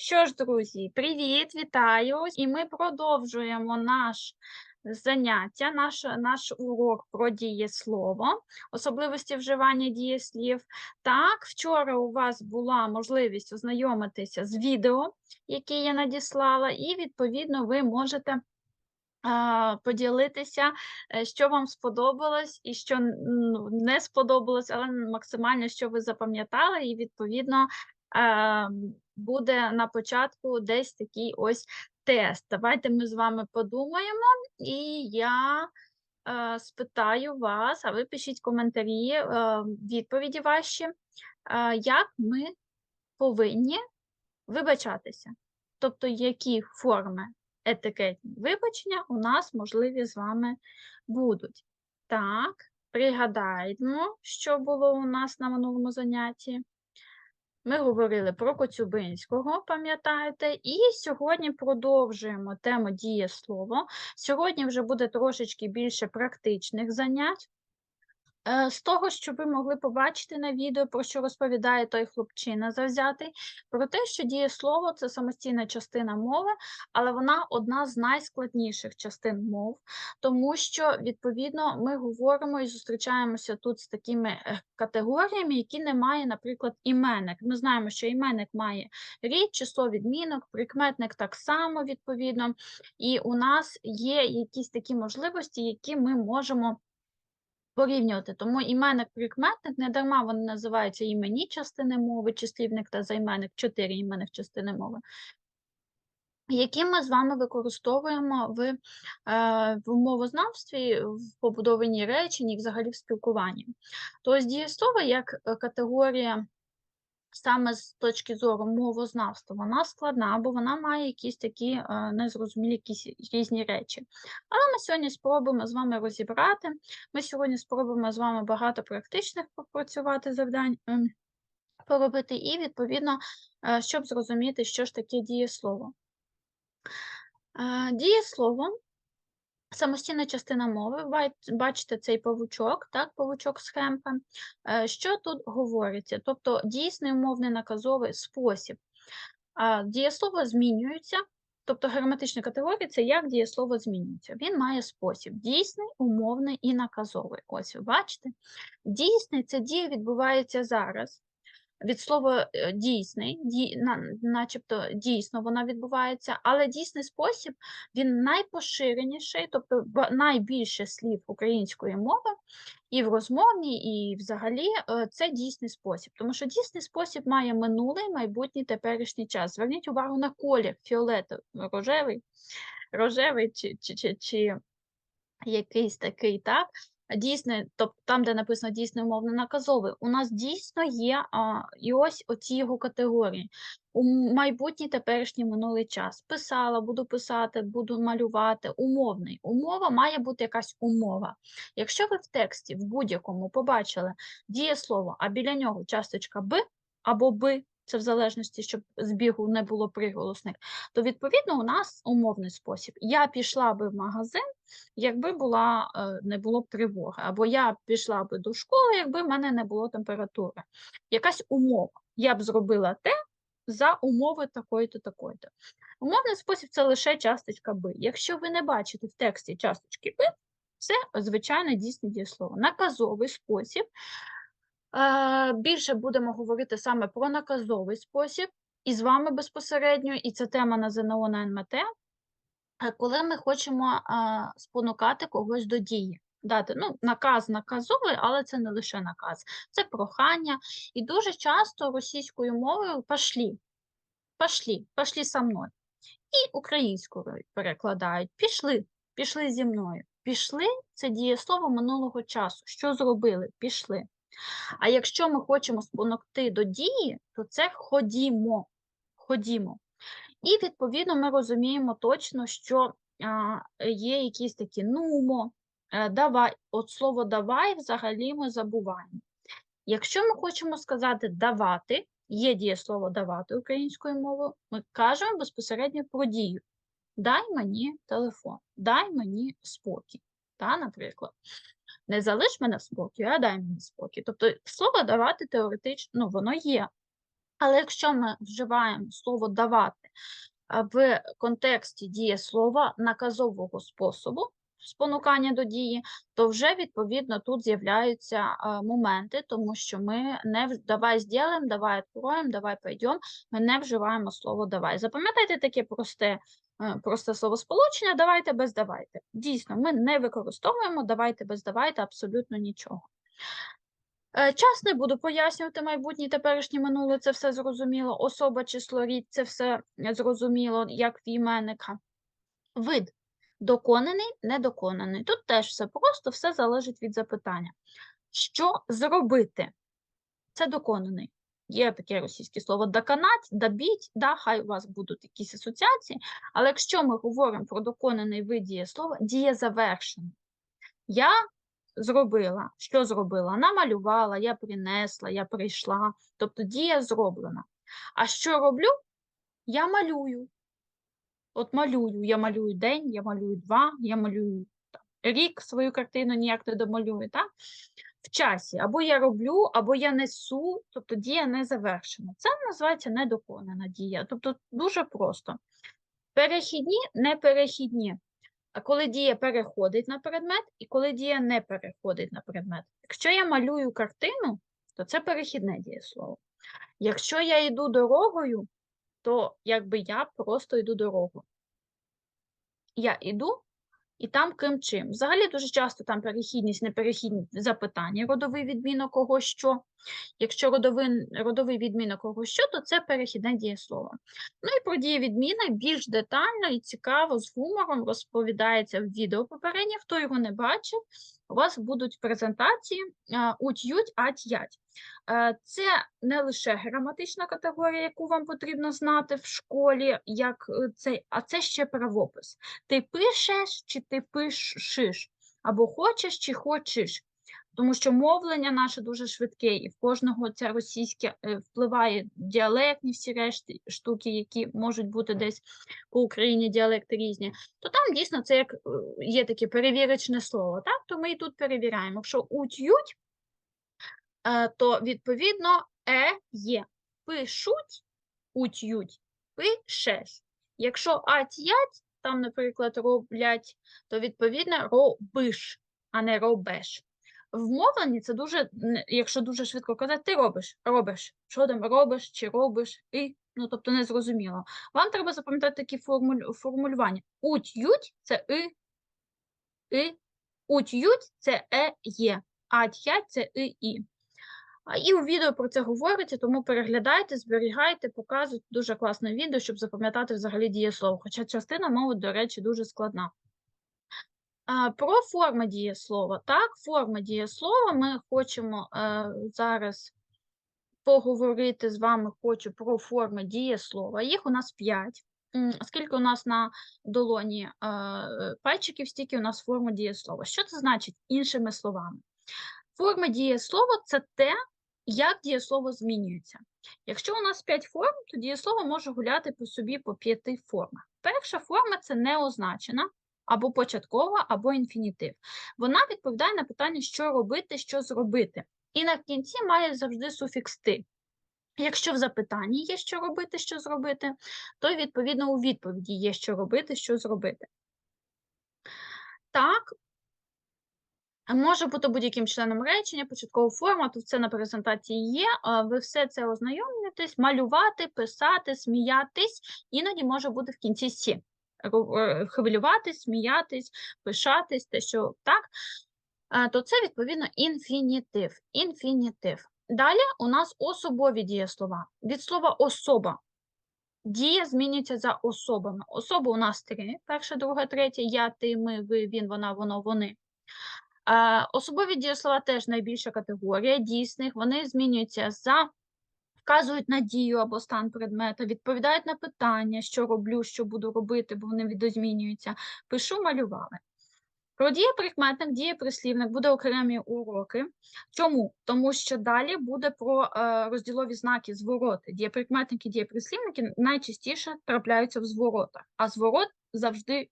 Що ж, друзі, привіт, вітаю! І ми продовжуємо наш заняття, наш, наш урок про дієслово, особливості вживання дієслів. Так, вчора у вас була можливість ознайомитися з відео, яке я надіслала, і, відповідно, ви можете. Поділитися, е, що вам сподобалось і що не сподобалось, але максимально, що ви запам'ятали, і відповідно буде на початку десь такий ось тест. Давайте ми з вами подумаємо, і я е, спитаю вас, а ви пишіть коментарі, е, відповіді ваші, е, як ми повинні вибачатися. Тобто, які форми етикетні вибачення у нас можливі з вами будуть. Так, пригадаємо, що було у нас на минулому занятті. Ми говорили про Коцюбинського, пам'ятаєте, і сьогодні продовжуємо тему дієслово. Сьогодні вже буде трошечки більше практичних занять. Е, З того, що ви могли побачити на відео, про що розповідає той хлопчина завзятий, про те, що дієслово це самостійна частина мови, але вона одна з найскладніших частин мов, тому що, відповідно, ми говоримо і зустрічаємося тут з такими е, категоріями, які не має, наприклад, іменник. Ми знаємо, що іменник має рід, число відмінок, прикметник так само, відповідно, і у нас є якісь такі можливості, які ми можемо порівнювати. Тому іменник прикметник не дарма вони називаються імені частини мови, числівник та займенник, чотири іменних частини мови. Які ми з вами використовуємо в, е, в мовознавстві, в побудованні речень і взагалі в спілкуванні. Тобто дієслово як е, категорія саме з точки зору мовознавства, вона складна, бо вона має якісь такі е, незрозумілі якісь різні речі. Але ми сьогодні спробуємо з вами розібрати. Ми сьогодні спробуємо з вами багато практичних попрацювати завдань. ем, Поробити і, відповідно, е, щоб зрозуміти, що ж таке дієслово. Е, Дієслово самостійна частина мови. Бачите цей павучок, так, павучок з Хемпа. Е, Що тут говориться? Тобто дійсний умовний наказовий спосіб. А Дієслово змінюється, тобто граматична категорія це як дієслово змінюється. Він має спосіб дійсний, умовний і наказовий. Ось ви бачите. Дійсний це дія відбувається зараз. Від слова е, дійсний, ді, на, начебто дійсно вона відбувається, але дійсний спосіб він найпоширеніший, тобто найбільше слів української мови і в розмовній, і взагалі е, це дійсний спосіб. Тому що дійсний спосіб має минулий, майбутній, теперішній час. Зверніть увагу на колір фіолетовий, рожевий, рожевий чи, чи, чи, чи якийсь такий, так? Дійсний, тобто там, де написано дійсний умовно наказовий, у нас дійсно є а, і ось оці його категорії. У майбутній, теперішній, минулий час. Писала, буду писати, буду малювати. Умовний. Умова має бути якась умова. Якщо ви в тексті в будь-якому побачили дієслово, а біля нього часточка «б» або «би», це в залежності, щоб збігу не було приголосних, то відповідно у нас умовний спосіб. Я пішла би в магазин, якби була, е, не було б тривоги, або я пішла би до школи, якби в мене не було температури. Якась умова. Я б зробила те за умови такої-то, такої-то. Умовний спосіб це лише часточка би. Якщо ви не бачите в тексті часточки би, це звичайне дійсне дієслово. Наказовий спосіб. Е, Більше будемо говорити саме про наказовий спосіб, і з вами безпосередньо, і це тема на ЗНО на НМТ е, коли ми хочемо спонукати когось до дії. Дати, ну, наказ наказовий, але це не лише наказ, це прохання. І дуже часто російською мовою пошлі, пошлі, пошлі со мною. І українською перекладають пішли, пішли зі мною. Пішли це дієслово минулого часу. Що зробили? Пішли. А якщо ми хочемо спонукти до дії, то це ходімо. Ходімо. І відповідно ми розуміємо точно, що є якісь такі нумо, е, давай, от слово давай взагалі ми забуваємо. Якщо ми хочемо сказати давати, є дієслово давати українською мовою, ми кажемо безпосередньо про дію. Дай мені телефон, дай мені спокій. Та, наприклад, не залиш мене в спокій, а дай мені спокій. Тобто слово давати теоретично, ну, воно є. Але якщо ми вживаємо слово давати в контексті дієслова наказового способу спонукання до дії, то вже відповідно тут з'являються моменти, тому що ми не давай зробимо, давай відкроємо, давай пойдемо, ми не вживаємо слово давай. Запам'ятайте таке просте, е, просте словосполучення, давайте без давайте. Дійсно, ми не використовуємо давайте без давайте абсолютно нічого. Е, Час не буду пояснювати майбутнє, теперішнє минуле, це все зрозуміло. Особа, число, рід, це все зрозуміло, як в іменника. Вид доконаний, недоконаний. Тут теж все просто, все залежить від запитання. Що зробити? Це доконаний. Є таке російське слово доконать, добіть, да, хай у вас будуть якісь асоціації, але якщо ми говоримо про доконаний вид дієслова, дія завершена. Я зробила. Що зробила? Намалювала, я принесла, я прийшла. Тобто дія зроблена. А що роблю? Я малюю. От малюю, я малюю день, я малюю два, я малюю там, рік свою картину ніяк не домалюю, так? В часі. Або я роблю, або я несу, тобто дія не завершена. Це називається недоконана дія. Тобто дуже просто. Перехідні, неперехідні. А коли дія переходить на предмет, і коли дія не переходить на предмет. Якщо я малюю картину, то це перехідне дієслово. Якщо я йду дорогою, то якби я просто йду дорогу. Я йду, і там ким чим. Взагалі дуже часто там перехідність, неперехідність запитання, родовий відмінок кого що. Якщо родовий, родовий відмінок кого що, то це перехідне дієслово. Ну і про дієвідміни більш детально і цікаво з гумором розповідається в відео попереднє. Хто його не бачив, у вас будуть презентації ут'ють, ать-ять. Е, Це не лише граматична категорія, яку вам потрібно знати в школі, як цей, а це ще правопис. Ти пишеш чи ти пишеш, або хочеш чи хочеш. Тому що мовлення наше дуже швидке, і в кожного це російське е, впливає діалектні всі решті штуки, які можуть бути десь по Україні діалекти різні, то там дійсно це як е, є таке перевірочне слово, так? То ми і тут перевіряємо. Якщо уть-ють, е, то відповідно е є. Пишуть, уть-ють, пишеш. Якщо ать-ять, там, наприклад, роблять, то відповідно робиш, а не робеш. В мовленні це дуже, якщо дуже швидко казати, ти робиш, робиш. Що там робиш чи робиш, і, ну, тобто не зрозуміло. Вам треба запам'ятати такі формуль, формулювання. Уть-ють – це и, и, уть-ють – це е, є, ать-ять – це и, і. І у відео про це говориться, тому переглядайте, зберігайте, показують дуже класне відео, щоб запам'ятати взагалі дієслово. Хоча частина мови, до речі, дуже складна. Про форми дієслова. Так, форми дієслова ми хочемо е, зараз поговорити з вами. Хочу про форми дієслова. Їх у нас 5. Скільки у нас на долоні е, пальчиків, стільки у нас форми дієслова. Що це значить іншими словами? Форми дієслова це те, як дієслово змінюється. Якщо у нас 5 форм, то дієслово може гуляти по собі по п'яти формах. Перша форма це неозначена, або початкова, або інфінітив. Вона відповідає на питання, що робити, що зробити. І на кінці має завжди суфікс ти. Якщо в запитанні є що робити, що зробити, то відповідно у відповіді є що робити, що зробити. Так, може бути будь-яким членом речення, початкову форму, тут це на презентації є. Ви все це ознайомлюєтесь, малювати, писати, сміятись, іноді може бути в кінці сі. Е, Хвилюватись, сміятись, пишатись, те, що так, то це відповідно інфінітив. Інфінітив. Далі у нас особові дієслова. Від слова особа. Дія змінюється за особами. Особи у нас три: перша, друга, третя, я, ти, ми, ви, він, вона, воно, вони. Е, Особові дієслова теж найбільша категорія дійсних. Вони змінюються за вказують на дію або стан предмета, відповідають на питання, що роблю, що буду робити, бо вони відозмінюються. Пишу, малювали. Про дієприкметник, дієприслівник буде окремі уроки. Чому? Тому що далі буде про е, розділові знаки звороти. Дієприкметники, дієприслівники найчастіше трапляються в зворотах, а зворот завжди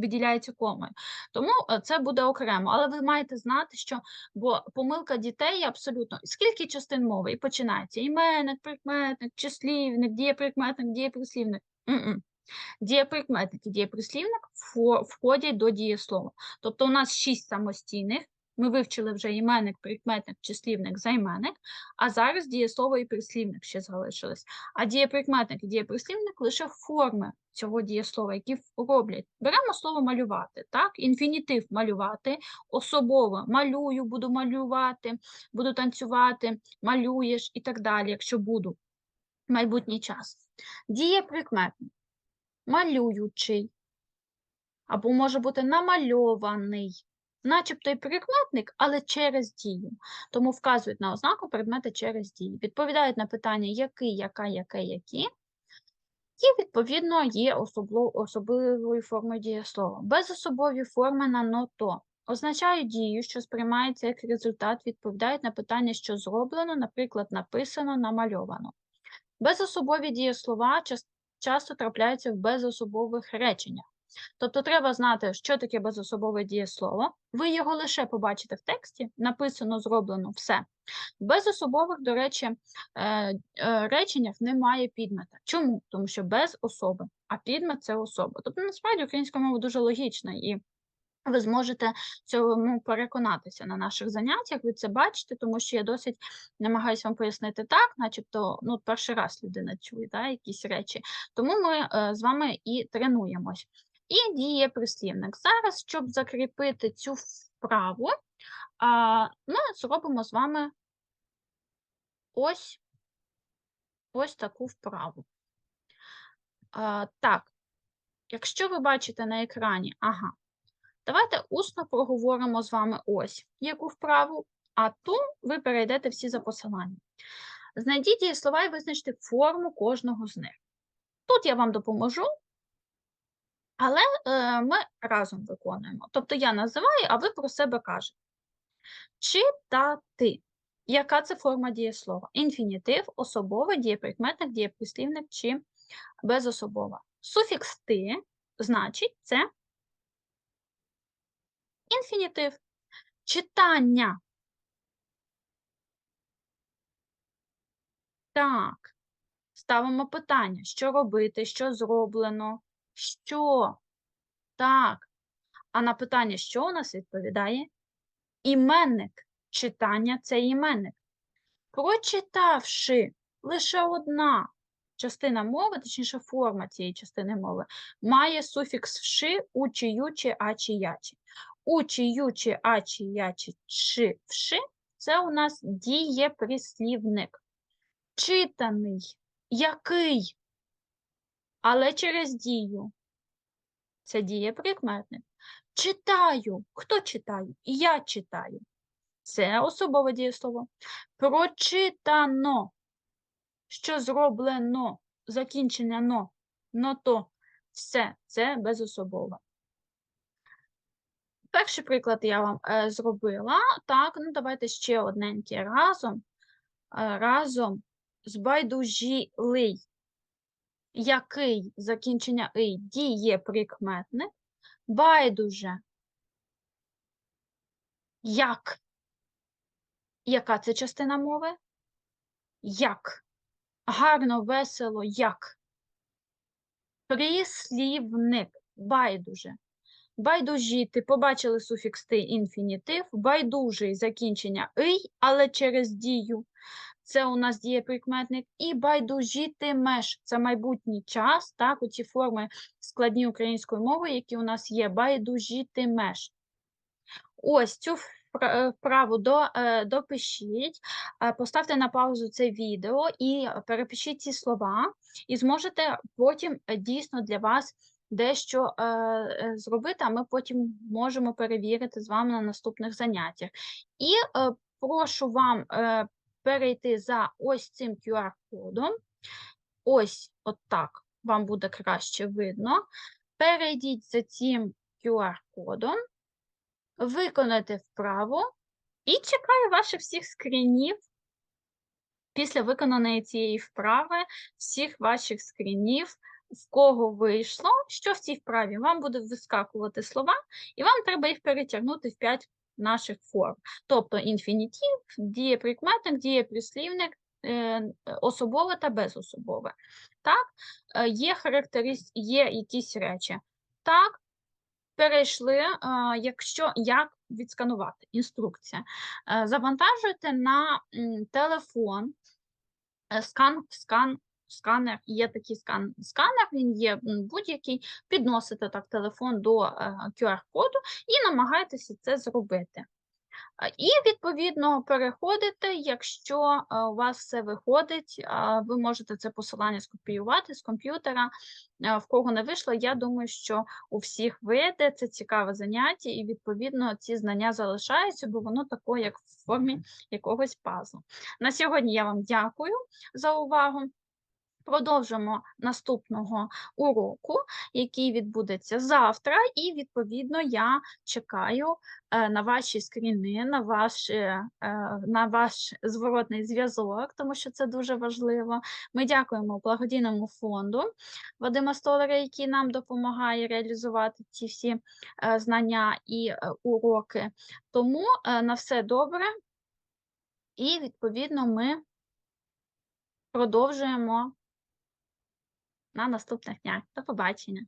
виділяється комою. Тому е, це буде окремо. Але ви маєте знати, що бо помилка дітей абсолютно скільки частин мови і починається іменник, прикметник, числівник, дієприкметник, дієприслівник. Дієприкметник і дієприслівник входять до дієслова. Тобто у нас шість самостійних. Ми вивчили вже іменник, прикметник, числівник, займенник, а зараз дієслово і прислівник ще залишилось. А дієприкметник і дієприслівник лише форми цього дієслова, які роблять. Беремо слово малювати, так? Інфінітив малювати, особово малюю, буду малювати, буду танцювати, малюєш і так далі, якщо буду. Майбутній час. Дієприкметник малюючий, або може бути намальований, начебто й прикметник, але через дію. Тому вказують на ознаку предмета через дію. Відповідають на питання який, яка, яке, які. І, відповідно, є особливою формою дієслова. Безособові форми на «но-то» означають дію, що сприймається як результат, відповідають на питання, що зроблено, наприклад, написано, намальовано. Безособові дієслова часто трапляються в безособових реченнях. Тобто треба знати, що таке безособове дієслово. Ви його лише побачите в тексті, написано, зроблено, все. В безособових, до речі, е, е, реченнях немає підмета. Чому? Тому що без особи, а підмет це особа. Тобто, насправді, українська мова дуже логічна і ви зможете цьому переконатися на наших заняттях. Ви це бачите, тому що я досить намагаюся вам пояснити так, начебто, ну, перший раз людина чує да, якісь речі. Тому ми е, з вами і тренуємось. І діє прислівник. Зараз, щоб закріпити цю вправу, ми зробимо з вами ось, ось таку вправу. Так, якщо ви бачите на екрані, ага, давайте усно проговоримо з вами ось яку вправу, а ту ви перейдете всі за посиланням. Знайдіть дієслова і визначте форму кожного з них. Тут я вам допоможу, але е, ми разом виконуємо. Тобто я називаю, а ви про себе кажете. Читати. Яка це форма дієслова? Інфінітив, особовий, дієприкметник, дієприслівник чи безособова. Суфікс ти, значить, це інфінітив. Читання. Так. Ставимо питання, що робити, що зроблено, що. Так. А на питання, що у нас відповідає? Іменник. Читання це іменник. Прочитавши лише одна частина мови, точніше форма цієї частини мови, має суфікс вши, учі, ючі, ачі, ячі. Учі, ючі, ачі, ячі, чи, вши це у нас дієприслівник. Читаний, який, але через дію. Це дієприкметник. Читаю. Хто читає? Я читаю. Це особове дієслово. Прочитано. Що зроблено, закінчення но, но то, все, це безособове. Перший приклад я вам е, зробила. Так, ну давайте ще одненький разом. Е, разом збайдужілий. Який закінчення «ий» діє прикметник. Байдуже. Як? Яка це частина мови? Як? Гарно, весело, як? Прислівник. Байдуже. Байдужіти. Побачили суфікс ти інфінітив. Байдужий закінчення «ий», але через дію. Це у нас дієприкметник. І байдужітимеш. Це майбутній час. Так, оці форми складні української мови, які у нас є. Байдужітимеш. Ось цю е, вправу до, е, допишіть, е, поставте на паузу це відео і перепишіть ці слова, і зможете потім дійсно для вас дещо е, зробити, а ми потім можемо перевірити з вами на наступних заняттях. І е, прошу вам е, перейти за ось цим QR-кодом. Ось отак вам буде краще видно. Перейдіть за цим QR-кодом виконати вправу і чекаю ваших всіх скрінів. Після виконаної цієї вправи, всіх ваших скрінів в кого вийшло, що в цій вправі? Вам будуть вискакувати слова, і вам треба їх перетягнути в 5 наших форм. Тобто інфінітив, дієприкметник, дієприслівник, е, особове та безособове. Так? Е, Є характерист... є якісь речі. Так, перейшли, е, якщо як відсканувати інструкція. Завантажуйте на телефон скан, скан, сканер, є такий скан, сканер, він є будь-який, підносите так телефон до е, QR-коду і намагайтеся це зробити. І, відповідно, переходите, якщо е, у вас все виходить, ви можете це посилання скопіювати з комп'ютера. Е, В кого не вийшло, я думаю, що у всіх вийде, це цікаве заняття, і, відповідно, ці знання залишаються, бо воно таке, як в формі якогось пазлу. На сьогодні я вам дякую за увагу. Продовжимо наступного уроку, який відбудеться завтра, і відповідно я чекаю е, на ваші скріни, на ваш, е, е, на ваш зворотний зв'язок, тому що це дуже важливо. Ми дякуємо благодійному фонду Вадима Столера, який нам допомагає реалізувати ці всі знання і уроки. Тому на все добре, і відповідно ми продовжуємо на наступних днях. До побачення.